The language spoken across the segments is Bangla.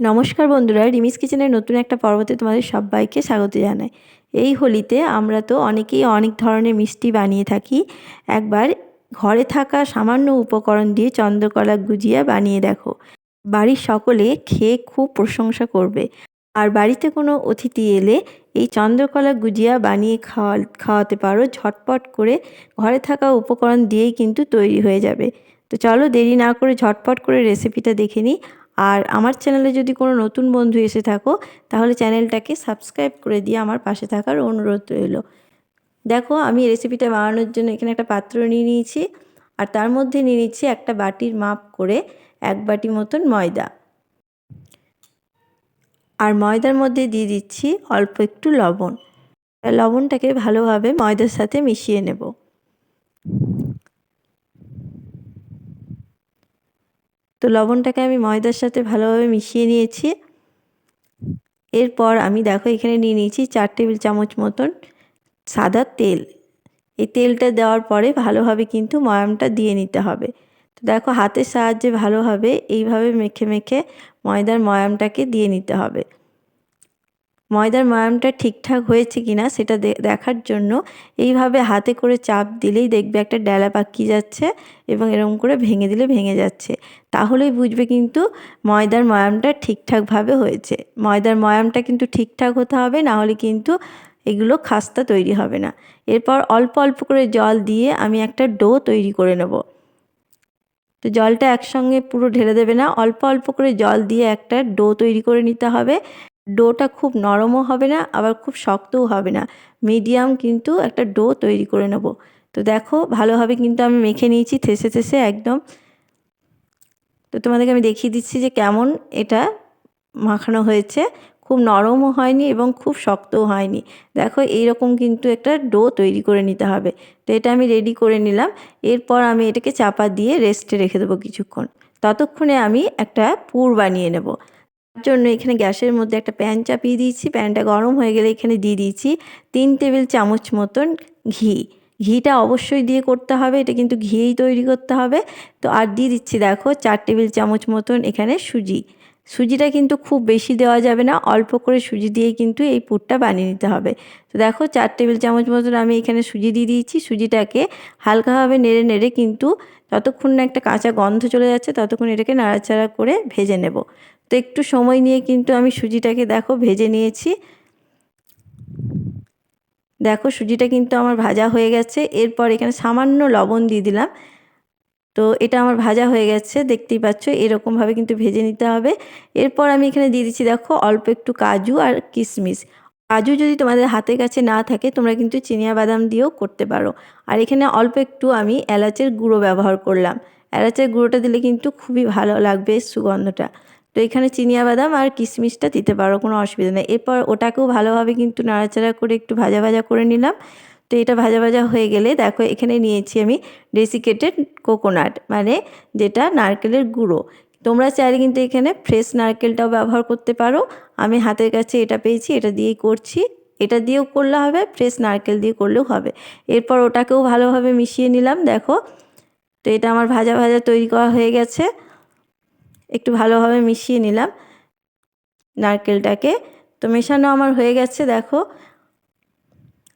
নমস্কার বন্ধুরা, রিমিস কিচেনের নতুন একটা পর্বতে তোমাদের সবাইকে স্বাগত জানাই। এই হোলিতে আমরা তো অনেকেই অনেক ধরনের মিষ্টি বানিয়ে থাকি। একবার ঘরে থাকা সামান্য উপকরণ দিয়ে চন্দ্রকলা গুজিয়া বানিয়ে দেখো। বাড়ির সকলে খেয়ে খুব প্রশংসা করবে। আর বাড়িতে কোনো অতিথি এলে এই চন্দ্রকলা গুজিয়া বানিয়ে খাওয়া, খাওয়াতে পারো। ঝটপট করে ঘরে থাকা উপকরণ দিয়েই কিন্তু তৈরি হয়ে যাবে। তো চলো দেরি না করে ঝটপট করে রেসিপিটা দেখে নিই। আর আমার চ্যানেলে যদি কোনো নতুন বন্ধু এসে থাকো, তাহলে চ্যানেলটাকে সাবস্ক্রাইব করে দিয়ে আমার পাশে থাকার অনুরোধ রইল। দেখো, আমি রেসিপিটা বানানোর জন্য এখানে একটা পাত্র নিয়ে নিয়েছি, আর তার মধ্যে নিয়ে নিচ্ছি একটা বাটির মাপ করে এক বাটি মতন ময়দা। আর ময়দার মধ্যে দিয়ে দিচ্ছি অল্প একটু লবণ। লবণটাকে ভালোভাবে ময়দার সাথে মিশিয়ে নেব। তো লবণটাকে আমি ময়দার সাথে ভালোভাবে মিশিয়ে নিয়েছি। এরপর আমি দেখো এখানে নিয়ে নিয়েছি চার টেবিল চামচ মতন সাদা তেল। এই তেলটা দেওয়ার পরে ভালোভাবে কিন্তু ময়ামটা দিয়ে নিতে হবে। তো দেখো হাতের সাহায্যে ভালোভাবে এইভাবে মেখে মেখে ময়দার ময়ামটাকে দিয়ে নিতে হবে। ময়দার ময়ামটা ঠিকঠাক হয়েছে কি না সেটা দেখার জন্য এইভাবে হাতে করে চাপ দিলেই দেখবে একটা ডেলা পাকিয়ে যাচ্ছে এবং এরকম করে ভেঙে দিলে ভেঙে যাচ্ছে। তাহলেই বুঝবে কিন্তু ময়দার ময়ামটা ঠিকঠাকভাবে হয়েছে। ময়দার ময়ামটা কিন্তু ঠিকঠাক হতে হবে, না হলে কিন্তু এগুলো খাস্তা তৈরি হবে না। এরপর অল্প অল্প করে জল দিয়ে আমি একটা ডো তৈরি করে নেব। তো জলটা একসঙ্গে পুরো ঢেলে দেবে না, অল্প অল্প করে জল দিয়ে একটা ডো তৈরি করে নিতে হবে। ডোটা খুব নরমও হবে না, আবার খুব শক্তও হবে না। মিডিয়াম কিন্তু একটা ডো তৈরি করে নেব। তো দেখো, ভালোভাবে কিন্তু আমি মেখে নিয়েছি, থেসে থেসে একদম। তো তোমাদেরকে আমি দেখিয়ে দিচ্ছি যে কেমন এটা মাখানো হয়েছে। খুব নরমও হয়নি এবং খুব শক্তও হয়নি। দেখো, এইরকম কিন্তু একটা ডো তৈরি করে নিতে হবে। তো এটা আমি রেডি করে নিলাম। এরপর আমি এটাকে চাপা দিয়ে রেস্টে রেখে দেবো কিছুক্ষণ। ততক্ষণে আমি একটা পুর বানিয়ে নেব। জন্য এখানে গ্যাসের মধ্যে একটা প্যান চাপিয়ে দিয়েছি। প্যানটা গরম হয়ে গেলে এখানে দিয়ে দিয়েছি তিন টেবিল চামচ মতন ঘি। ঘিটা অবশ্যই দিয়ে করতে হবে, এটা কিন্তু ঘিয়েই তৈরি করতে হবে। তো আর দিয়ে দিচ্ছি দেখো চার টেবিল চামচ মতন এখানে সুজি। সুজিটা কিন্তু খুব বেশি দেওয়া যাবে না, অল্প করে সুজি দিয়েই কিন্তু এই পুরটা বানিয়ে নিতে হবে। তো দেখো চার টেবিল চামচ মতন আমি এখানে সুজি দিয়ে দিয়েছি। সুজিটাকে হালকাভাবে নেড়ে নেড়ে কিন্তু যতক্ষণ না একটা কাঁচা গন্ধ চলে যাচ্ছে, ততক্ষণ এটাকে নাড়াচাড়া করে ভেজে নেব। তো একটু সময় নিয়ে কিন্তু আমি সুজিটাকে দেখো ভেজে নিয়েছি। দেখো সুজিটা কিন্তু আমার ভাজা হয়ে গেছে। এরপর এখানে সামান্য লবণ দিয়ে দিলাম। তো এটা আমার ভাজা হয়ে গেছে, দেখতেই পাচ্ছ, এরকমভাবে কিন্তু ভেজে নিতে হবে। এরপর আমি এখানে দিয়ে দিচ্ছি, দেখো, অল্প একটু কাজু আর কিশমিশ। কাজু যদি তোমাদের হাতের কাছে না থাকে, তোমরা কিন্তু চিনিয়া বাদাম দিয়েও করতে পারো। আর এখানে অল্প একটু আমি এলাচের গুঁড়ো ব্যবহার করলাম। এলাচের গুঁড়োটা দিলে কিন্তু খুবই ভালো লাগবে সুগন্ধটা। তো এখানে চিনিয়া বাদাম আর কিশমিশটা দিতে পারো, কোনো অসুবিধা নেই। এরপর ওটাকেও ভালোভাবে কিন্তু নাড়াচাড়া করে একটু ভাজা ভাজা করে নিলাম। তো এটা ভাজা ভাজা হয়ে গেলে দেখো এখানে নিয়েছি আমি ডেসিকেটেড কোকোনাট মানে যেটা নারকেলের গুঁড়ো। তোমরা চাইলে কিন্তু এখানে ফ্রেশ নারকেলটাও ব্যবহার করতে পারো। আমি হাতের কাছে এটা পেয়েছি, এটা দিয়েই করছি। এটা দিয়েও করলে হবে ফ্রেশ নারকেল দিয়ে করলেও হবে। এরপর ওটাকেও ভালোভাবে মিশিয়ে নিলাম, দেখো। তো এটা আমার ভাজা ভাজা তৈরি করা হয়ে গেছে। একটু ভালোভাবে মিশিয়ে নিলাম। নারকেলটাকে তো মেশানো আমার হয়ে গেছে, দেখো।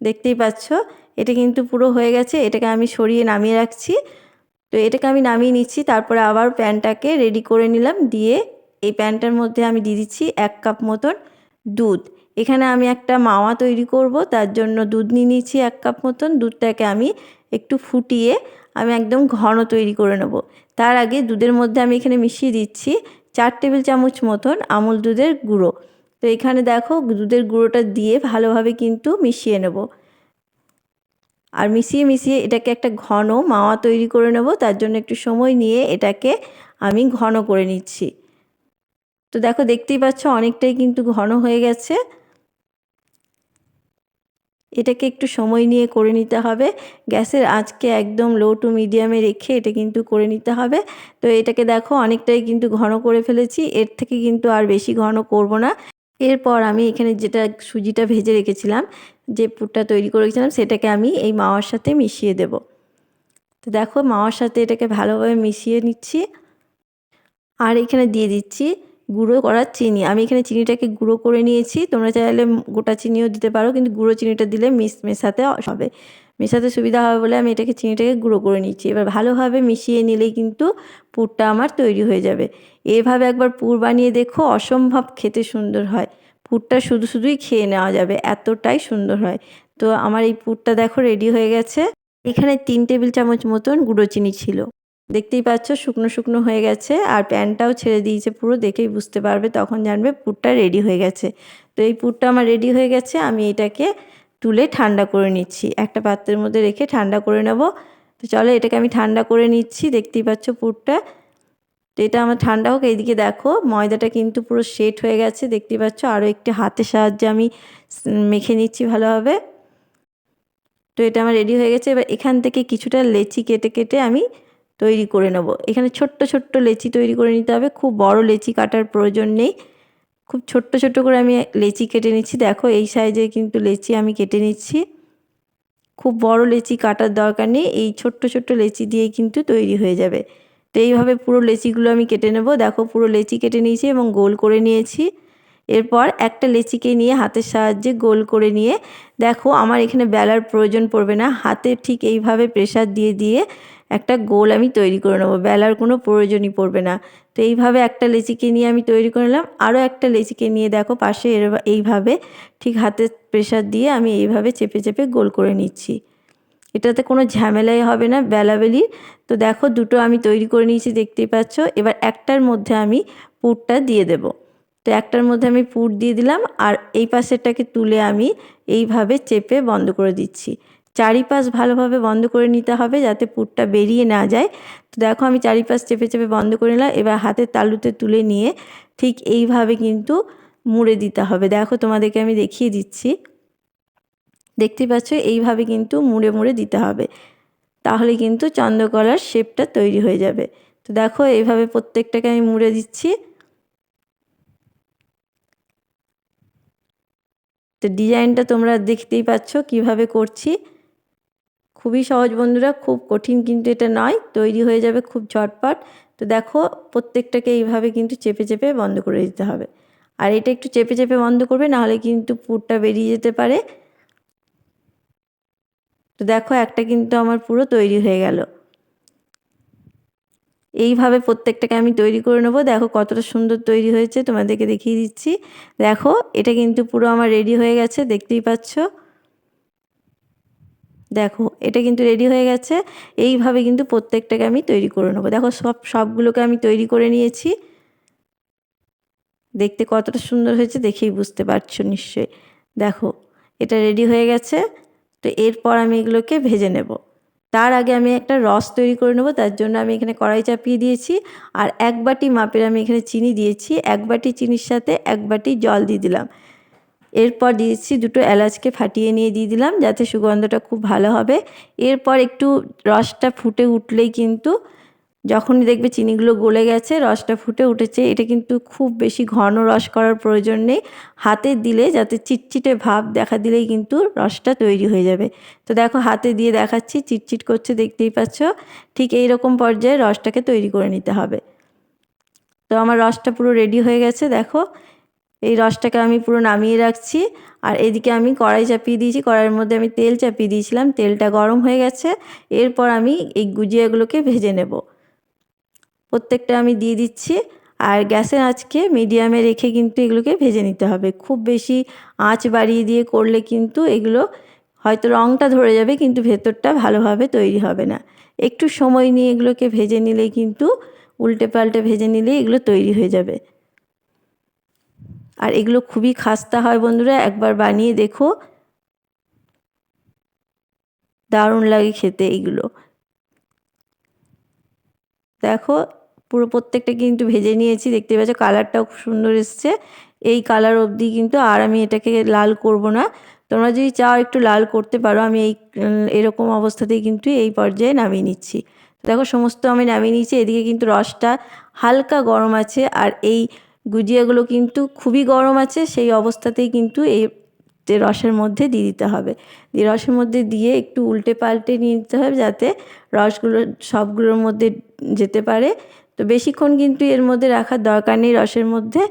দেখতেই পাচ্ছ, এটা কিন্তু পুরো হয়ে গেছে, এটাকে আমি সরিয়ে নামিয়ে রাখছি। তো এটাকে আমি নামিয়ে নিচ্ছি, তারপরে আবার প্যানটাকে রেডি করে নিলাম, দিয়ে এই প্যানটার মধ্যে আমি দিয়ে দিচ্ছি এক কাপ মতন দুধ। এখানে আমি একটা মাওয়া তৈরি করব, তার জন্য দুধ নিয়ে নিচ্ছি এক কাপ মতন, দুধটাকে আমি একটু ফুটিয়ে আমি একদম ঘন তৈরি করে নেব। তার আগে দুধের মধ্যে আমি এখানে মিশিয়ে দিচ্ছি চার টেবিল চামচ মতন আমুল দুধের গুঁড়ো। তো এখানে দেখো দুধের গুঁড়োটা দিয়ে ভালোভাবে কিন্তু মিশিয়ে নেব। আর মিশিয়ে মিশিয়ে এটাকে একটা ঘন মাওয়া তৈরি করে নেব। তার জন্য একটু সময় নিয়ে এটাকে আমি ঘন করে নিচ্ছি। তো দেখো দেখতেই পাচ্ছ অনেকটাই কিন্তু ঘন হয়ে গেছে। এটাকে একটু সময় নিয়ে করে নিতে হবে। গ্যাসের আঁচকে একদম লো টু মিডিয়ামে রেখে এটা কিন্তু করে নিতে হবে। তো এটাকে দেখো অনেকটাই কিন্তু ঘন করে ফেলেছি, এর থেকে কিন্তু আর বেশি ঘন করব না। এরপর আমি এখানে যেটা সুজিটা ভেজে রেখেছিলাম, যে পুরটা তৈরি করেছিলাম সেটাকে আমি এই মাওয়ার সাথে মিশিয়ে দেব। তো দেখো মাওয়ার সাথে এটাকে ভালোভাবে মিশিয়ে নিচ্ছি। আর এখানে দিয়ে দিচ্ছি গুঁড়ো করার চিনি। আমি এখানে চিনিটাকে গুঁড়ো করে নিয়েছি। তোমরা চাইলে গোটা চিনিও দিতে পারো, কিন্তু গুঁড়ো চিনিটা দিলে মিস মেশাতে হবে। মেশাতে সুবিধা হবে বলে আমি এটাকে চিনিটাকে গুঁড়ো করে নিচ্ছি। এবার ভালোভাবে মিশিয়ে নিলেই কিন্তু পুরটা আমার তৈরি হয়ে যাবে। এভাবে একবার পুর বানিয়ে দেখো, অসম্ভব খেতে সুন্দর হয়। পুরটা শুধু শুধুই খেয়ে নেওয়া যাবে, এতটাই সুন্দর হয়। তো আমার এই পুরটা দেখো রেডি হয়ে গেছে। এখানে তিন টেবিল চামচ মতন গুঁড়ো চিনি ছিল। দেখতেই পাচ্ছ শুকনো শুকনো হয়ে গেছে আর প্যানটাও ছেড়ে দিয়েছে পুরো, দেখেই বুঝতে পারবে তখন জানবে পুরটা রেডি হয়ে গেছে। তো এই পুরটা আমার রেডি হয়ে গেছে, আমি এটাকে তুলে ঠান্ডা করে নিচ্ছি। একটা পাত্রের মধ্যে রেখে ঠান্ডা করে নেব। তো চলো এটাকে আমি ঠান্ডা করে নিচ্ছি, দেখতেই পাচ্ছ পুরটা। তো এটা আমার ঠান্ডা হোক, এইদিকে দেখো ময়দাটা কিন্তু পুরো সেট হয়ে গেছে, দেখতেই পাচ্ছ আরও একটি হাতের সাহায্যে আমি মেখে নিচ্ছি ভালোভাবে। তো এটা আমার রেডি হয়ে গেছে, এবার এখান থেকে কিছুটা লেচি কেটে কেটে আমি তৈরি করে নেব। এখানে ছোট্ট ছোট্ট লেচি তৈরি করে নিতে হবে। খুব বড় লেচি কাটার প্রয়োজন নেই। খুব ছোট্ট ছোট্ট করে আমি লেচি কেটে নিচ্ছি। দেখো, এই সাইজে কিন্তু লেচি আমি কেটে নিচ্ছি। খুব বড় লেচি কাটার দরকার নেই। এই ছোট্ট ছোট্ট লেচি দিয়েই কিন্তু তৈরি হয়ে যাবে। তো এইভাবে পুরো লেচিগুলো আমি কেটে নেব। দেখো, পুরো লেচি কেটে নিয়েছি এবং গোল করে নিয়েছি। এরপর একটা লেচিকে নিয়ে হাতের সাহায্যে গোল করে নিয়ে, দেখো, আমার এখানে বেলার প্রয়োজন পড়বে না। হাতে ঠিক এইভাবে প্রেশার দিয়ে দিয়ে একটা গোল আমি তৈরি করে নেব। বেলার কোনো প্রয়োজনই পড়বে না। তো এইভাবে একটা লেচিকে নিয়ে আমি তৈরি করে নিলাম। আরও একটা লেচিকে নিয়ে দেখো, পাশে এর এইভাবে ঠিক হাতে প্রেশার দিয়ে আমি এইভাবে চেপে চেপে গোল করে নিচ্ছি। এটাতে কোনো ঝামেলাই হবে না বেলাবেলি তো দেখো, দুটো আমি তৈরি করে নিয়েছি, দেখতেই পাচ্ছ। এবার একটার মধ্যে আমি পুরটা দিয়ে দেব। তো একটার মধ্যে আমি পুর দিয়ে দিলাম আর এই পাশেরটাকে তুলে আমি এইভাবে চেপে বন্ধ করে দিচ্ছি। চারিপাশ ভালোভাবে বন্ধ করে নিতে হবে যাতে পুরটা বেরিয়ে না যায়। তো দেখো আমি চারিপাশ চেপে চেপে বন্ধ করে নিলাম, এবার হাতের তালুতে তুলে নিয়ে ঠিক এইভাবে কিন্তু মুড়ে দিতে হবে। দেখো তোমাদেরকে আমি দেখিয়ে দিচ্ছি। দেখতে পাচ্ছ এইভাবে কিন্তু মুড়ে মুড়ে দিতে হবে। তাহলে কিন্তু চন্দ্রকলার শেপটা তৈরি হয়ে যাবে। তো দেখো এইভাবে প্রত্যেকটাকে আমি মুড়ে দিচ্ছি। তো ডিজাইনটা তোমরা দেখতেই পাচ্ছ কীভাবে করছি। খুবই সহজ বন্ধুরা, খুব কঠিন কিন্তু এটা নয়, তৈরি হয়ে যাবে খুব ঝটপট। তো দেখো, প্রত্যেকটাকে এইভাবে কিন্তু চেপে চেপে বন্ধ করে দিতে হবে। আর এটা একটু চেপে চেপে বন্ধ করবে, নাহলে কিন্তু পুরটা বেরিয়ে যেতে পারে। তো দেখো, একটা কিন্তু আমার পুরো তৈরি হয়ে গেল। এইভাবে প্রত্যেকটাকে আমি তৈরি করে নেব। দেখো, কতটা সুন্দর তৈরি হয়েছে, তোমাদেরকে দেখিয়ে দিচ্ছি। দেখো, এটা কিন্তু পুরো আমার রেডি হয়ে গেছে, দেখতেই পাচ্ছ। দেখো, এটা কিন্তু রেডি হয়ে গেছে। এইভাবে কিন্তু প্রত্যেকটাকে আমি তৈরি করে নেব। দেখো, সব, সবগুলোকে আমি তৈরি করে নিয়েছি। দেখতে কতটা সুন্দর হয়েছে দেখেই বুঝতে পারছ নিশ্চয়ই। দেখো, এটা রেডি হয়ে গেছে। তো এরপর আমি এগুলোকে ভেজে নেব। তার আগে আমি একটা রস তৈরি করে নেব, তার জন্য আমি এখানে কড়াই চাপিয়ে দিয়েছি। আর এক বাটি মাপের আমি এখানে চিনি দিয়েছি। এক বাটি চিনির সাথে এক বাটি জল দিয়ে দিলাম। এরপর দিয়েছি দুটো এলাচকে ফাটিয়ে নিয়ে দিয়ে দিলাম যাতে সুগন্ধটা খুব ভালো হবে। এরপর একটু রসটা ফুটে উঠলেই কিন্তু যখনই দেখবে চিনিগুলো গলে গেছে, রসটা ফুটে উঠেছে, এটা কিন্তু খুব বেশি ঘন রস করার প্রয়োজন নেই। হাতে দিলে যাতে চিটচিটে ভাব দেখা দিলেই কিন্তু রসটা তৈরি হয়ে যাবে। তো দেখো হাতে দিয়ে দেখাচ্ছি, চিটচিট করছে দেখতেই পাচ্ছ। ঠিক এই রকম পর্যায়ে রসটাকে তৈরি করে নিতে হবে। তো আমার রসটা পুরো রেডি হয়ে গেছে, দেখো। এই রসটাকে আমি পুরো নামিয়ে রাখছি। আর এদিকে আমি কড়াই চাপিয়ে দিয়েছি। কড়াইয়ের মধ্যে আমি তেল চাপিয়ে দিয়েছিলাম। তেলটা গরম হয়ে গেছে। এরপর আমি এই গুজিয়াগুলোকে ভেজে নেব। প্রত্যেকটা আমি দিয়ে দিচ্ছি। আর গ্যাসের আঁচকে মিডিয়ামে রেখে কিন্তু এগুলোকে ভেজে নিতে হবে। খুব বেশি আঁচ বাড়িয়ে দিয়ে করলে কিন্তু এগুলো হয়তো রঙটা ধরে যাবে, কিন্তু ভেতরটা ভালোভাবে তৈরি হবে না। একটু সময় নিয়ে এগুলোকে ভেজে নিলেই কিন্তু উল্টে পাল্টে ভেজে নিলেই এগুলো তৈরি হয়ে যাবে। আর এগুলো খুবই খাস্তা হয় বন্ধুরা, একবার বানিয়ে দেখো। দারুণ লাগে খেতে এইগুলো দেখো, পুরো প্রত্যেকটা কিন্তু ভেজে নিয়েছি, দেখতে পাচ্ছ কালারটাও খুব সুন্দর এসছে। এই কালার অবধি কিন্তু আর আমি এটাকে লাল করব না। তোমরা যদি চাও একটু লাল করতে পারো, আমি এই এরকম অবস্থাতেই কিন্তু এই পর্যায়ে নামিয়ে নিচ্ছি। দেখো, সমস্ত আমি নামিয়ে নিয়েছি, এদিকে কিন্তু রসটা হালকা গরম আছে, আর এই গুজিয়াগুলো কিন্তু খুবই গরম আছে, সেই অবস্থাতেই কিন্তু এই রসের মধ্যে দিয়ে দিতে হবে। দিয়ে রসের মধ্যে দিয়ে একটু উল্টে পাল্টে নিয়ে নিতে হবে যাতে রসগুলো সবগুলোর মধ্যে যেতে পারে। তো বেশিক্ষণ কিন্তু এর মধ্যে রাখার দরকার নেই রসের মধ্যে।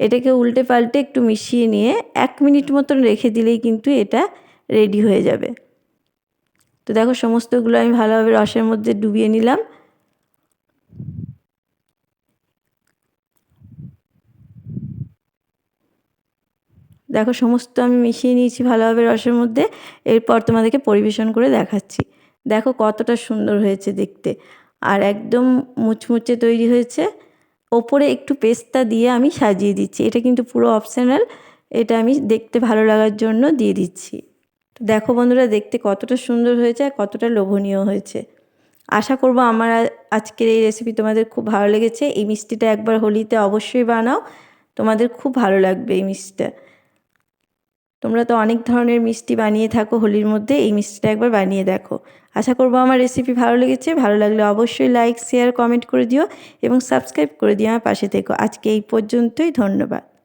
এটাকে উল্টে পাল্টে একটু মিশিয়ে নিয়ে এক মিনিট মতন রেখে দিলেই কিন্তু এটা রেডি হয়ে যাবে। তো দেখো, সমস্তগুলো আমি ভালোভাবে রসের মধ্যে ডুবিয়ে নিলাম। দেখো, সমস্ত আমি মিশিয়ে নিয়েছি ভালোভাবে রসের মধ্যে, এরপর তোমাদেরকে পরিবেশন করে দেখাচ্ছি। দেখো কতটা সুন্দর হয়েছে দেখতে। আর একদম মুচমুচে তৈরি হয়েছে। ওপরে একটু পেস্তা দিয়ে আমি সাজিয়ে দিচ্ছি। এটা কিন্তু পুরো অপশনাল। এটা আমি দেখতে ভালো লাগার জন্য দিয়ে দিচ্ছি। দেখো বন্ধুরা, দেখতে কতটা সুন্দর হয়েছে আর কতটা লোভনীয় হয়েছে। আশা করব আমার আজকের এই রেসিপি তোমাদের খুব ভালো লেগেছে। এই মিষ্টিটা একবার হোলিতে অবশ্যই বানাও। তোমাদের খুব ভালো লাগবে এই মিষ্টিটা। তোমরা তো অনেক ধরনের মিষ্টি বানিয়ে থাকো, হোলির মধ্যে এই মিষ্টিটা একবার বানিয়ে দেখো। আশা করব আমার রেসিপি ভালো লেগেছে। ভালো লাগলে অবশ্যই লাইক শেয়ার কমেন্ট করে দিও এবং সাবস্ক্রাইব করে দিও আমার পাশে থেকো। আজকে এই পর্যন্তই, ধন্যবাদ।